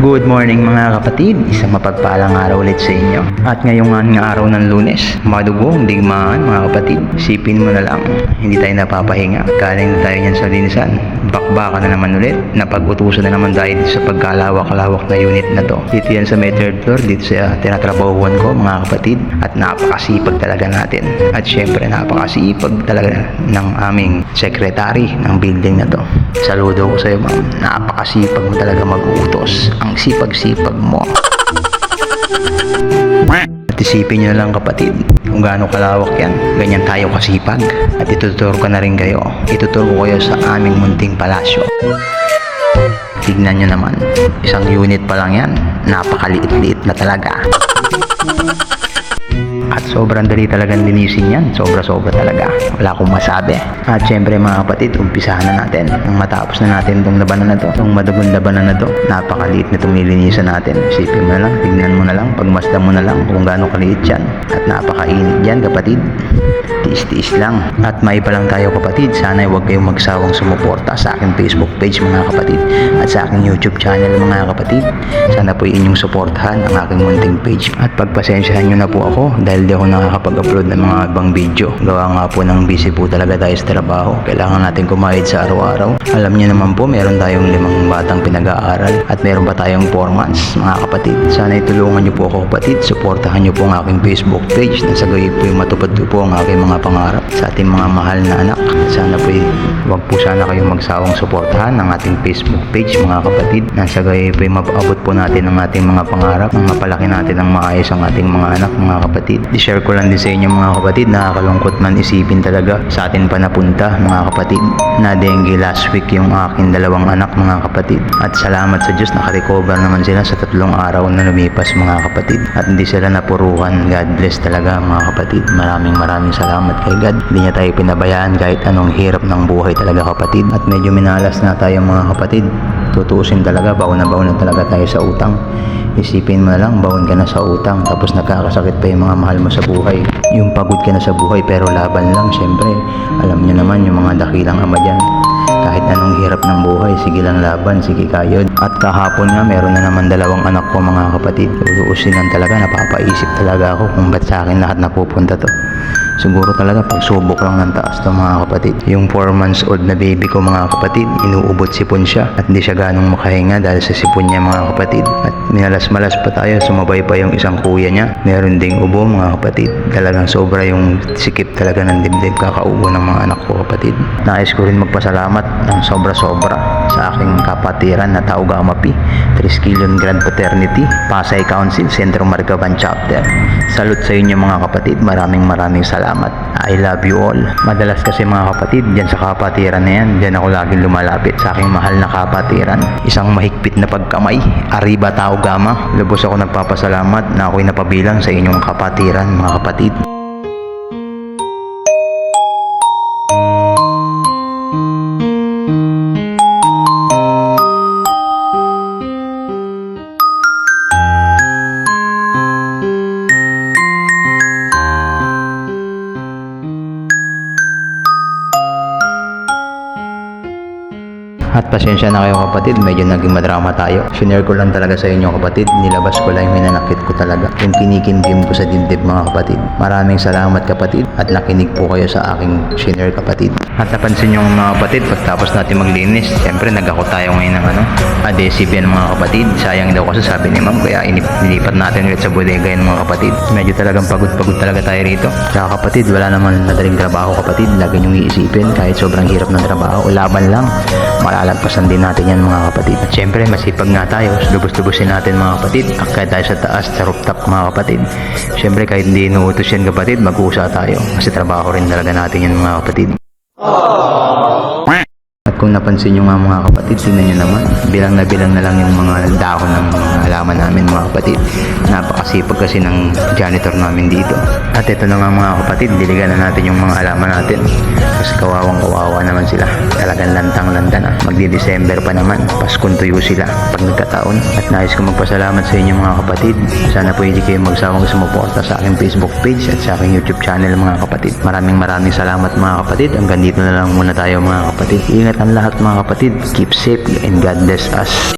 Good morning mga kapatid, isang mapagpalang araw ulit sa inyo. At ngayong nga araw ng lunes, madugong digmaan mga kapatid. Sipin mo na lang, hindi tayo napapahinga. Galing na tayo niyan sa linisan. Bakbaka na naman ulit. Napag-utusan na naman tayo sa pagkalawak-lawak na unit na to. Dito yan sa may third floor, dito sa tinatrabahuan ko mga kapatid. At napakasipag talaga natin. At syempre napakasipag talaga ng aming secretary ng building na to. Saludo ko sa iyo ma'am. Napakasipag mo talaga mag-uutos. Ang sipag-sipag mo. At isipin nyo lang kapatid, kung gaano kalawak yan, ganyan tayo kasipag. At ituturo ko na rin kayo. Ituturo ko kayo sa aming munting palasyo. Tignan nyo naman, isang unit pa lang yan, napakaliit-liit na talaga. At sobrang dali talagang linisin yan. Sobra-sobra talaga. Wala akong masabi. At syempre mga kapatid, umpisahan na natin. Nang matapos na natin itong labanan na to, itong madugong labanan na to, napakaliit na itong nilinisan natin. Isipin mo na lang, tignan mo na lang, pagmasdan mo na lang kung gaano kaliit yan. At napakainit yan kapatid. Tiis-tiis lang. At may pa lang tayo kapatid, sana huwag kayong magsawang sumuporta sa aking Facebook page mga kapatid at sa aking YouTube channel mga kapatid. Sana po inyong suportahan ang aking munting page. At pagpasensyahan nyo na po ako dahil di ako nakakapag-upload ng mga ibang video. Gawa nga po ng busy po talaga tayo sa trabaho. Kailangan natin kumahid sa araw-araw. Alam niyo naman po, meron tayong limang batang pinag-aaral at meron pa tayong 4 months mga kapatid. Sana itulungan niyo po ako kapatid. Suportahan niyo po ang aking Facebook page na sa gayon po yung matupad po ang aking mga pangarap sa ating mga mahal na anak. Sana po wag po sana kayong magsawang suportahan ang ating Facebook page mga kapatid. Na sa gayon po mapaabot po natin ang ating mga pangarap nang mapalaki natin ng maayos ang ating mga anak mga kapatid. I-share ko lang din sa inyo mga kapatid, nakakalungkot man isipin talaga sa atin pa napunta mga kapatid. Na dengue last week yung aking dalawang anak mga kapatid. At salamat sa Diyos nakarecover naman sila sa tatlong araw na lumipas mga kapatid. At hindi sila napuruhan. God bless talaga mga kapatid. Maraming maraming salamat kay God. Hindi niya tayo pinabayaan kahit anong hirap ng buhay talaga kapatid. At medyo minalas na tayo mga kapatid. Tutuusin talaga, baon na baon na talaga tayo sa utang. Isipin mo na lang, baon ka na sa utang tapos nagkakasakit pa yung mga mahal mo sa buhay. Yung pagod ka na sa buhay pero laban lang syempre. Alam niyo naman yung mga dakilang ama dyan. Kahit anong hirap ng buhay, sige lang laban, sige kayod. At kahapon nga, meron na naman dalawang anak ko mga kapatid. Uusin lang talaga, napapaisip talaga ako kung ba't sa akin lahat napupunta to. Siguro talaga pagsubok lang ng taas to mga kapatid. Yung 4 months old na baby ko mga kapatid, inuubot sipon siya at hindi siya ganong makahinga dahil sa sipon niya mga kapatid. At minalas-malas pa tayo, sumabay pa yung isang kuya niya. Meron ding ubo mga kapatid. Talagang sobra yung sikip talaga ng dibdib kakaubo ng mga anak ko kapatid. Nais ko rin magpasalamat ng sobra-sobra sa aking kapatiran na Tauga Amapi, Triskelion Grand Paternity, Pasay Council, Sentro Margaban Chapter. Salute sa inyo mga kapatid, maraming maraming salamat. I love you all. Madalas kasi mga kapatid, dyan sa kapatiran na yan, dyan ako laging lumalapit sa aking mahal na kapatiran. Isang mahigpit na pagkamay, Arriba Tau Gama. Lubos ako nagpapasalamat na ako'y napabilang sa inyong kapatiran mga kapatid. At pasensya na kayo kapatid, medyo naging madrama tayo. Sinare ko lang talaga sa inyo kapatid, nilabas ko lang yung hinanakit ko talaga. Yung kinikimkim ko sa dibdib mga kapatid. Maraming salamat kapatid at nakinig po kayo sa aking sinare kapatid. At napansin nyo mga kapatid, pagtapos natin maglinis, siyempre nagako tayo ngayon ng ano, adhesive yan mga kapatid. Sayang daw kasi sabi ni ma'am, kaya inip, nilipat natin ulit sa bodega yan mga kapatid. Medyo talagang pagod-pagod talaga tayo rito. Kaya kapatid, wala naman madaling trabaho kapatid. Lagi nyo iisipin kahit sobrang hirap ng trabaho. Laban lang malalagpasan din natin yan mga kapatid. At syempre, masipag nga tayo. Lubos-lubosin natin mga kapatid. Akay tayo sa taas, sa rooftop mga kapatid. Syempre, kahit hindi inuutos yan kapatid, mag-uusa tayo. Kasi trabaho rin talaga natin yan mga kapatid. At kung napansin nyo nga mga kapatid, tingnan nyo naman, bilang na bilang na lang yung mga dahon ng mga halaman namin mga kapatid. Napakasipag kasi ng janitor namin dito. At ito na nga mga kapatid, diligan na natin yung mga halaman natin. Kasi kawawang kawawa naman sila. Talagang lantang-lanta na. Magdi-December pa naman. Paskong tuyo sila pag nagkataon. At nais ko magpasalamat sa inyo mga kapatid. Sana po hindi kayo magsawang sumuporta sa aking Facebook page at sa aking YouTube channel mga kapatid. Maraming maraming salamat mga kapatid. Hanggang dito na lang muna tayo mga kapatid. Ingat ang lahat mga kapatid. Keep safe and God bless us.